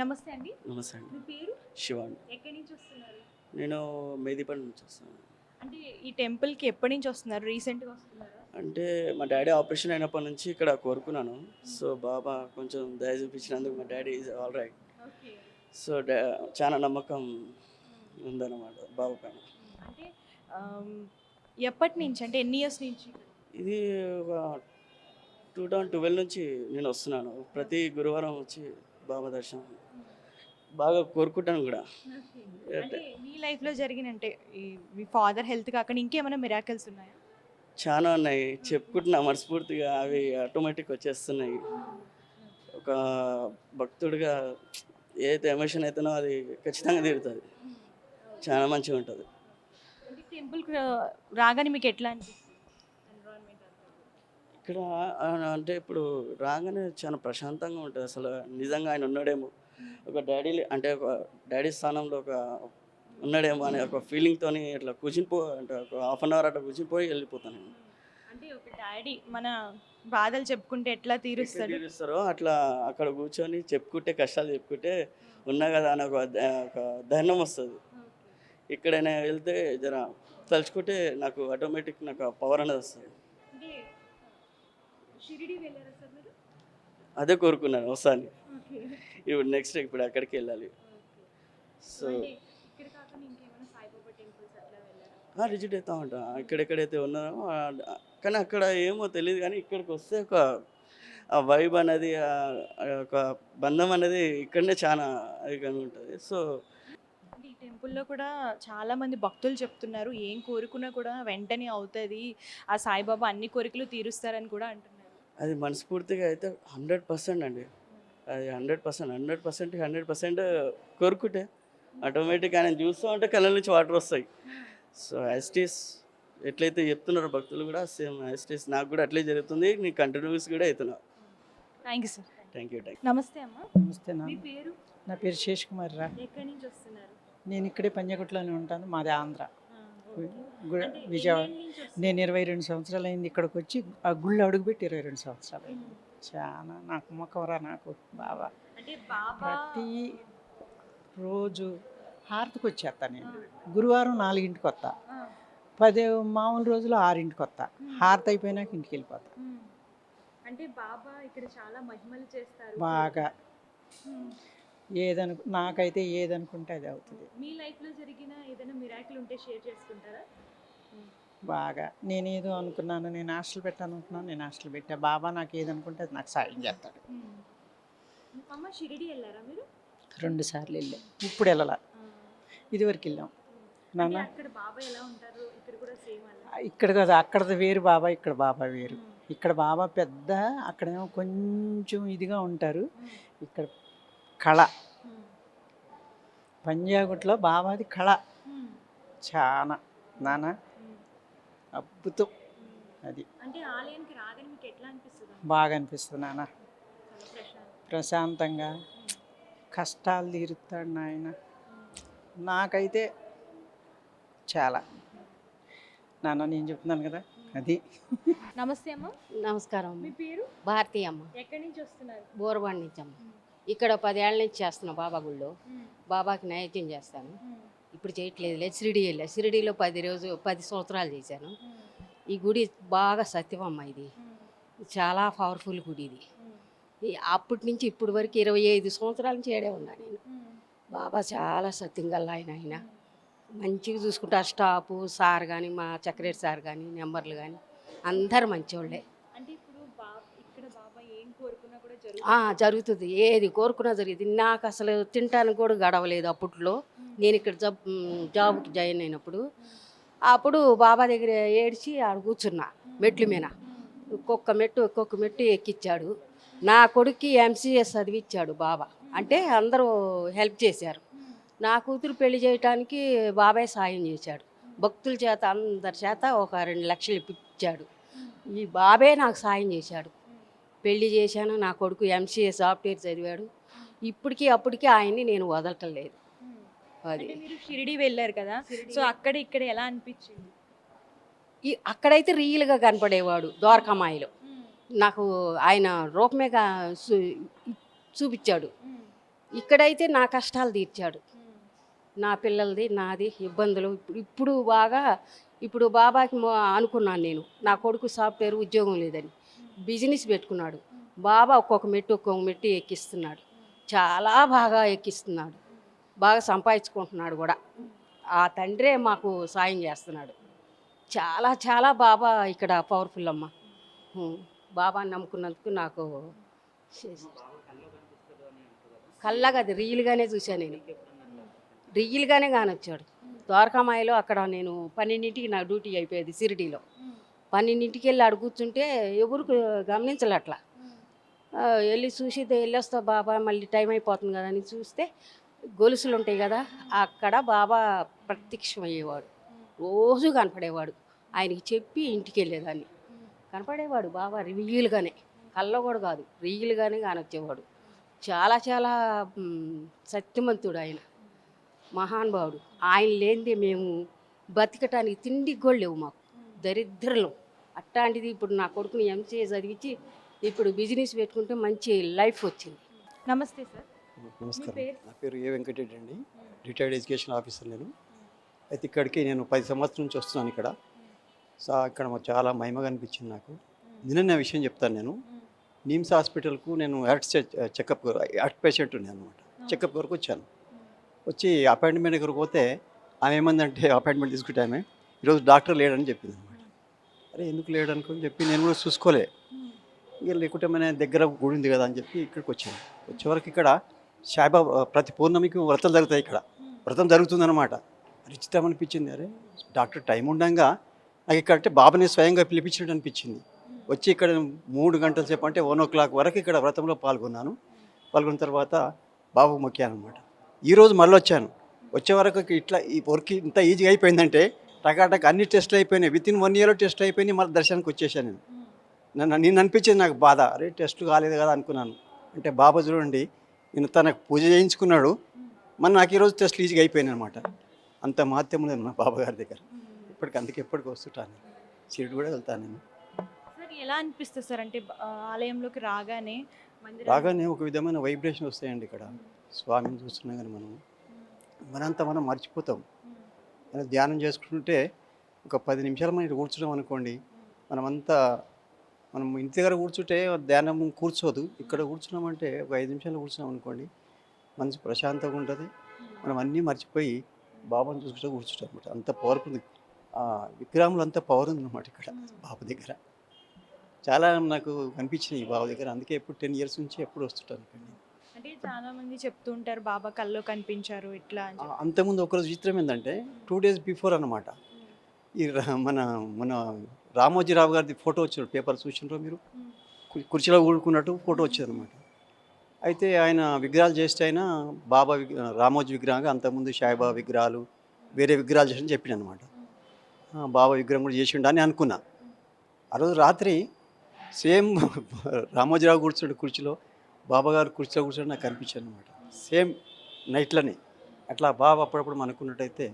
నమస్తే అండి. నమస్తే అండి. మీ పేరు? శివ ఎక్కడి నుంచి వస్తున్నారు? నేను మేదీపల్లి నుంచి వస్తాను అంటే ఈ టెంపుల్కి ఎప్పటి నుంచి వస్తున్నారు? రీసెంట్గా వస్తున్నారా? అంటే మా డాడీ ఆపరేషన్ అయినప్పటి నుంచి ఇక్కడ కోరుకున్నాను. సో బాబా కొంచెం దయ చూపించినందుకు మా daddy is all right. So చాలా నమ్మకం ఉందన్నమాట బాబా పైన. అంటే ఎప్పటి నుంచి అంటే ఎన్ని ఇయర్స్ నుంచి? ఇది ఒక టూ థౌజండ్ ట్వెల్వ్ నుంచి నేను వస్తున్నాను. ప్రతి గురువారం వచ్చి బాబా దర్శనం బాగా కోరుకుంటాను కూడా. అంటే మీ లైఫ్లో జరిగిన అంటే ఈ మీ ఫాదర్ హెల్త్ కాకుండా ఇంకేమైనా మిరాకల్స్ ఉన్నాయా? చాలా ఉన్నాయి. చెప్పుకుంటున్నా మనస్ఫూర్తిగా అవి ఆటోమేటిక్ వచ్చేస్తున్నాయి. ఒక భక్తుడిగా ఏదైతే ఎమోషన్ అవుతుందో అది ఖచ్చితంగా తీరుతుంది. చాలా మంచిగా ఉంటుంది. అంటే టెంపుల్కి రాగానే మీకు ఎట్లా ఇక్కడ అంటే ఇప్పుడు రాగానే చాలా ప్రశాంతంగా ఉంటుంది. అసలు నిజంగా ఆయన ఉన్నాడేమో. ఒక డాడీ అంటే ఒక డాడీ స్థానంలో ఒక ఉన్నాడేమో అనే ఒక ఫీలింగ్తోని ఇట్లా కూర్చునిపో అంటే ఒక హాఫ్ అన్ అవర్ అట్లా కూర్చునిపోయి వెళ్ళిపోతాను అంటే ఒక డాడీ మన బాధలు చెప్పుకుంటే ఎట్లా తీరుస్తాడు? తీరుస్తారో అట్లా అక్కడ కూర్చొని చెప్పుకుంటే కష్టాలు చెప్పుకుంటే ఉన్నా కదా అని ఒక ఒక ధైర్యం వస్తుంది. ఇక్కడైనా వెళ్తే జర తలుచుకుంటే నాకు ఆటోమేటిక్ నాకు పవర్ అనేది వస్తుంది. అంటే షిరిడి వెళ్ళారా సార్ మీరు? అదే కోరుకున్నాను వస్తాను ఇప్పుడు నెక్స్ట్ ఇప్పుడు అక్కడికి వెళ్ళాలి. సో విజిట్ అవుతా ఉంటా. ఎక్కడెక్కడైతే ఉన్నారో ఆ- కానీ అక్కడ ఏమో తెలియదు కానీ ఇక్కడికి వస్తే ఒక ఆ వైబ్ అనేది ఒక బంధం అనేది ఇక్కడనే చాలా అది ఉంటుంది. సో ఈ టెంపుల్లో కూడా చాలా మంది భక్తులు చెప్తున్నారు ఏం కోరుకున్నా కూడా వెంటనే అవుతుంది. ఆ సాయిబాబా అన్ని కోరికలు తీరుస్తారని కూడా అంటున్నారు. అది మనస్ఫూర్తిగా అయితే హండ్రెడ్ పర్సెంట్ అండి. అది hundred percent hundred percent hundred percent కోరుకుంటే. ఆటోమేటిక్ ఆయన చూస్తూ ఉంటే కళ్ళ నుంచి వాటర్ వస్తాయి. సో యాస్టీస్ ఎట్లయితే చెప్తున్నారో భక్తులు కూడా సేమ్ యాస్టీస్ నాకు కూడా అట్లే జరుగుతుంది. నీ కంటిన్యూస్ కూడా అవుతున్నా. Thank you sir thank you thank నమస్తే అమ్మా. నమస్తే నా పేరు? నా పేరు శేష్ కుమార్ రా. ఎక్కడి నుంచి వస్తున్నారు? నేను ఇక్కడే పంజగుట్లోనే ఉంటాను. మాది ఆంధ్ర. విజయవాడ? నేను ఇరవై రెండు సంవత్సరాలు అయింది ఇక్కడికి వచ్చి ఆ గుళ్ళు అడుగుపెట్టి ఇరవై రెండు సంవత్సరాలు. అయింది. చాలా నాకు మొక్కవరా నాకు బాబా. ప్రతి రోజు హారతికి వచ్చేస్తాను నేను. గురువారం నాలుగింటికి వస్తా పదే మామూలు రోజులు ఆరింటికి వస్తా హారతి అయిపోయినాక ఇంటికి వెళ్ళిపోతా. అంటే బాబా ఇక్కడ చాలా మహిమలు చేస్తారు. బాగా. ఏదను నాకైతే ఏదనుకుంటే అది అవుతుంది. మీ లైఫ్లో జరిగిన ఏదైనా మిరాకిల్ ఉంటే షేర్ చేసుకుంటారా? బాగా. నేనేదో అనుకున్నాను నేను హాస్టల్ పెట్టాను అనుకున్నాను నేను హాస్టల్ పెట్టా. బాబా నాకు ఏదనుకుంటే అది నాకు సాయం చేస్తాడు. అమ్మ షిరిడి వెళ్ళారా మీరు? రెండు సార్లు వెళ్ళాం. ఇప్పుడు వెళ్ళాల. ఇదివరకు వెళ్ళాం. నాన్న ఇక్కడ కదా అక్కడది వేరు బాబా ఇక్కడ బాబా వేరు. ఇక్కడ బాబా పెద్ద అక్కడేమో కొంచెం ఇదిగా ఉంటారు. ఇక్కడ కళ. పంజాగుట్లో బాబాది కళ. చాలా నాన్న అద్భుతం అది. బాగా అనిపిస్తుంది నాన్న ప్రశాంతంగా. కష్టాలు తీరుతాడు నాయన. నాకైతే చాలా. నాన్న నేను చెప్తున్నాను కదా అది. నమస్తే అమ్మ. నమస్కారం మీ పేరు? భారతీయ అమ్మ. ఎక్కడి నుంచి వస్తున్నారు? బోరవాడి నుంచి అమ్మ. ఇక్కడ పదేళ్ళ నుంచి చేస్తున్నా బాబా గుళ్ళో బాబాకి నైవేద్యం చేస్తాను. ఇప్పుడు చేయట్లేదు లేదు షిరిడి వెళ్ళా షిరిడిలో పది రోజు పది సంవత్సరాలు చేశాను. ఈ గుడి బాగా సత్యం అమ్మ ఇది. చాలా పవర్ఫుల్ గుడి ఇది. అప్పటి నుంచి ఇప్పటి వరకు ఇరవై ఐదు సంవత్సరాల నుంచి ఏడే ఉన్నా నేను. బాబా చాలా సత్యం గల ఆయన ఆయన. మంచిగా చూసుకుంటారు స్టాఫ్ సార్ కానీ మా చక్రేట్ సార్ కానీ నెంబర్లు కానీ అందరు మంచోళ్ళే. అంటే ఇప్పుడు బాబా ఇక్కడ బాబా ఏం కోరుకున్నా కూడా ఆ, జరుగుతుంది. ఏది కోరుకున్నా జరిగింది. నాకు అసలు తినటానికి కూడా గడవలేదు అప్పట్లో. నేను ఇక్కడ జాబ్ జాబ్కి జాయిన్ అయినప్పుడు. అప్పుడు బాబా దగ్గర ఏడ్చి ఆడ కూర్చున్నా మెట్ల మీద. ఒక్కొక్క మెట్టు ఒక్కొక్క మెట్టు ఎక్కిచ్చాడు. నా కొడుక్కి ఎంసీఎస్ చదివిచ్చాడు బాబా. అంటే అందరూ హెల్ప్ చేశారు. నా కూతురు పెళ్ళి చేయటానికి బాబాయ్ సాయం చేశాడు. భక్తుల చేత అందరి చేత ఒక రెండు లక్షలు ఇప్పించాడు. ఈ బాబే నాకు సాయం చేశాడు. పెళ్ళి చేశాను నా కొడుకు ఎంసీఏ సాఫ్ట్వేర్ చదివాడు. ఇప్పటికీ అప్పటికి ఆయన్ని నేను వదలటం లేదు అది మీరు షిరిడి వెళ్ళారు కదా సో అక్కడ ఇక్కడ ఎలా అనిపించింది? ఈ అక్కడైతే రియల్గా కనపడేవాడు ద్వారకామాయిలో. నాకు ఆయన రూపమే చూపించాడు. ఇక్కడైతే నా కష్టాలు తీర్చాడు. నా పిల్లలది నాది ఇబ్బందులు. ఇప్పుడు బాగా ఇప్పుడు బాబాకి అనుకున్నాను నేను. నా కొడుకు సాఫ్ట్వేర్ ఉద్యోగం లేదని. బిజినెస్ పెట్టుకున్నాడు. బాబా ఒక్కొక్క మెట్టు ఒక్కొక్క మెట్టు ఎక్కిస్తున్నాడు. చాలా బాగా ఎక్కిస్తున్నాడు. బాగా సంపాదించుకుంటున్నాడు కూడా. ఆ తండ్రే మాకు సాయం చేస్తున్నాడు. చాలా చాలా బాబా ఇక్కడ పవర్ఫుల్ అమ్మ. బాబాని నమ్ముకున్నందుకు నాకు కళ్ళగా అది రియల్గానే చూశాను నేను. రియల్గానే కానొచ్చాడు ద్వారకామాయలో అక్కడ నేను పన్నెండింటికి నా డ్యూటీ అయిపోయేది సిరిడీలో. పన్నెండింటికి వెళ్ళి ఆడు కూర్చుంటే ఎవరు గమనించలే అట్లా వెళ్ళి చూసి వెళ్ళొస్తా బాబా మళ్ళీ టైం అయిపోతుంది కదా అని చూస్తే గొలుసులు ఉంటాయి కదా అక్కడ బాబా ప్రత్యక్షమయ్యేవాడు. రోజు కనపడేవాడు. ఆయనకి చెప్పి ఇంటికి వెళ్ళేదాన్ని కనపడేవాడు బాబా రియల్గానే కళ్ళ కూడా కాదు రియల్గానే కానొచ్చేవాడు. చాలా చాలా సత్యమంతుడు ఆయన. మహానుభావుడు. ఆయన లేనిదే మేము బతికటానికి తిండికి కూడా లేవు మాకు. దరిద్రలం. అట్లాంటిది ఇప్పుడు నా కొడుకుని ఎంసీఏ చదివించి ఇప్పుడు బిజినెస్ పెట్టుకుంటే మంచి లైఫ్ వచ్చింది. నమస్తే సార్. నమస్కారం? నా పేరు ఏ వెంకటరెడ్డి అండి. రిటైర్డ్ ఎడ్యుకేషన్ ఆఫీసర్ నేను. అయితే ఇక్కడికి నేను పది సంవత్సరం నుంచి వస్తున్నాను ఇక్కడ. సో ఇక్కడ మాకు చాలా మహిమగా అనిపించింది నాకు. నిన్న విషయం చెప్తాను నేను. నిమ్స్ హాస్పిటల్కు నేను హార్ట్ చెకప్ హార్ట్ పేషెంట్ ఉన్నాను అనమాట చెకప్ వరకు వచ్చాను. వచ్చి అపాయింట్మెంట్ దగ్గరకు పోతే ఆమె ఏమందంటే అపాయింట్మెంట్ తీసుకుంటే ఆమె ఈరోజు డాక్టర్ లేడని చెప్పింది అరే ఎందుకు లేడు అనుకుని చెప్పి నేను కూడా చూసుకోలే. ఇక లేకుంటే మన దగ్గర గుడి ఉంది కదా అని చెప్పి ఇక్కడికి వచ్చాను. వచ్చే వరకు ఇక్కడ సాయిబాబా ప్రతి పౌర్ణమికి వ్రతం జరుగుతాయి ఇక్కడ. వ్రతం జరుగుతుందన్నమాట. రిచితం అనిపించింది అరే డాక్టర్ టైం ఉండంగా నాకు ఇక్కడ అంటే బాబాని స్వయంగా పిలిపించినట్టు అనిపించింది. వచ్చి ఇక్కడ మూడు గంటల సేపు అంటే వన్ ఓ క్లాక్ వరకు ఇక్కడ వ్రతంలో పాల్గొన్నాను. పాల్గొన్న తర్వాత బాబు మొక్కాను అనమాట ఈరోజు మళ్ళీ వచ్చాను వచ్చే వరకు ఇట్లా ఈ వర్క్ ఇంత ఈజీగా అయిపోయిందంటే టకాటక్ అన్ని టెస్ట్లు అయిపోయినాయి. విత్ ఇన్ వన్ ఇయర్లో టెస్ట్ అయిపోయినాయి మళ్ళీ దర్శనానికి వచ్చేసాను నేను. నన్ను నేను అనిపించింది నాకు బాధ. అరే టెస్ట్ కాలేదు కదా అనుకున్నాను. అంటే బాబా చూడండి నేను తనకు పూజ చేయించుకున్నాడు. మన నాకు ఈరోజు టెస్ట్లు ఈజీగా అయిపోయినాయి అనమాట అంత మహత్యం లేదు మా బాబా గారి దగ్గర. ఇప్పటికి అందుకే ఎప్పటికి వస్తుంటాను షిరిడి కూడా వెళ్తాను నేను. సార్ ఎలా అనిపిస్తుంది సార్? అంటే ఆలయంలోకి రాగానే రాగానే ఒక విధమైన వైబ్రేషన్ వస్తాయండి ఇక్కడ. స్వామిని చూస్తున్నాం కానీ మనం మనంతా మనం మర్చిపోతాం. మనం ధ్యానం చేసుకుంటుంటే ఒక పది నిమిషాలు మనం ఇటు కూర్చున్నాం అనుకోండి మనమంతా మనం ఇంటి దగ్గర కూర్చుంటే ధ్యానం కూర్చోదు. ఇక్కడ కూర్చున్నామంటే ఒక ఐదు నిమిషాలు కూర్చున్నాం అనుకోండి మనసు ప్రశాంతంగా ఉంటుంది. మనం అన్నీ మర్చిపోయి బాబాను చూసుకుంటూ కూర్చుంటాం అనమాట అంత పవర్ ఉంది. విగ్రహంలో అంత పవర్ అనమాట ఇక్కడ బాబు దగ్గర. చాలా నాకు కనిపించినాయి బాబు దగ్గర. అందుకే ఎప్పుడు టెన్ ఇయర్స్ నుంచి ఎప్పుడు వస్తుంటాను అంటే చాలా మంది చెప్తుంటారు బాబా కల్లో కనిపించారు ఇట్లా అని ఆ, చెప్పి. అంతకుముందు ఒకరోజు విచిత్రం ఏంటంటే టూ డేస్ బిఫోర్ అన్నమాట. ఈ రా- మన మన రామోజీరావు గారిది ఫోటో వచ్చిన పేపర్ చూసినారో మీరు. కు- కుర్చీలో ఊడుకున్నట్టు ఫోటో వచ్చిందనమాట అయితే ఆయన విగ్రహాలు చేస్తే ఆయన బాబా విగ్ రామోజీ విగ్రహంగా అంతకుముందు సాయిబాబా విగ్రహాలు వేరే విగ్రహాలు చేసి చెప్పిన అనమాట బాబా విగ్రహం కూడా చేసిండు అని అనుకున్నా. ఆ రోజు రాత్రి సేమ్ రామోజీరావు కూర్చుంటే కుర్చీలో బాబా గారు కుర్చీలో కూర్చొని నాకు కనిపించాను అనమాట సేమ్ నైట్లోనే. అట్లా బాబా అప్పుడప్పుడు మనకున్నట్టయితే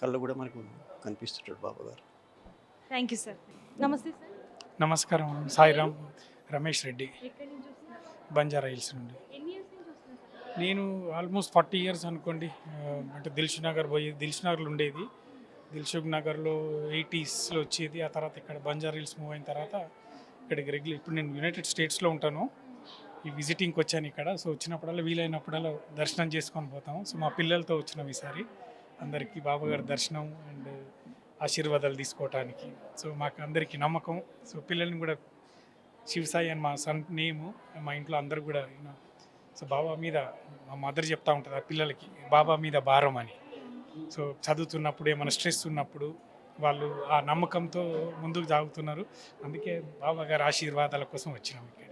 కళ్ళు కూడా మనకు కనిపిస్తుంటాడు బాబా గారు థ్యాంక్ యూ సార్ నమస్తే సార్ నమస్కారం. సాయిరామ్ రమేష్ రెడ్డి. బంజారా హిల్స్ నుండి. నేను ఆల్మోస్ట్ ఫార్టీ ఇయర్స్ అనుకోండి. అంటే దిల్షు నగర్ పోయి దిల్షు నగర్లో ఉండేది. దిల్సుఖ్ నగర్లో ఎయిటీస్లో వచ్చేది. ఆ తర్వాత ఇక్కడ బంజారా హిల్స్ మూవ్ అయిన తర్వాత ఇక్కడికి రెగ్యులర్ ఇప్పుడు నేను యునైటెడ్ స్టేట్స్లో ఉంటాను. ఈ విజిటింగ్కి వచ్చాను ఇక్కడ. సో వచ్చినప్పుడల్లా వీలైనప్పుడల్లా దర్శనం చేసుకొని పోతాం సో మా పిల్లలతో వచ్చినాం ఈసారి. అందరికీ బాబాగారి దర్శనం అండ్ ఆశీర్వాదాలు తీసుకోవటానికి. సో మాకు అందరికీ నమ్మకం. సో పిల్లల్ని కూడా శివ సాయి అని మా సన్ నేము మా ఇంట్లో అందరు కూడా సో బాబా మీద మా మదర్ చెప్తా ఉంటుంది ఆ పిల్లలకి బాబా మీద భారం అని. సో చదువుతున్నప్పుడు ఏమైనా స్ట్రెస్ ఉన్నప్పుడు వాళ్ళు ఆ నమ్మకంతో ముందుకు సాగుతున్నారు. అందుకే బాబా గారి ఆశీర్వాదాల కోసం వచ్చినాం ఇక్కడ.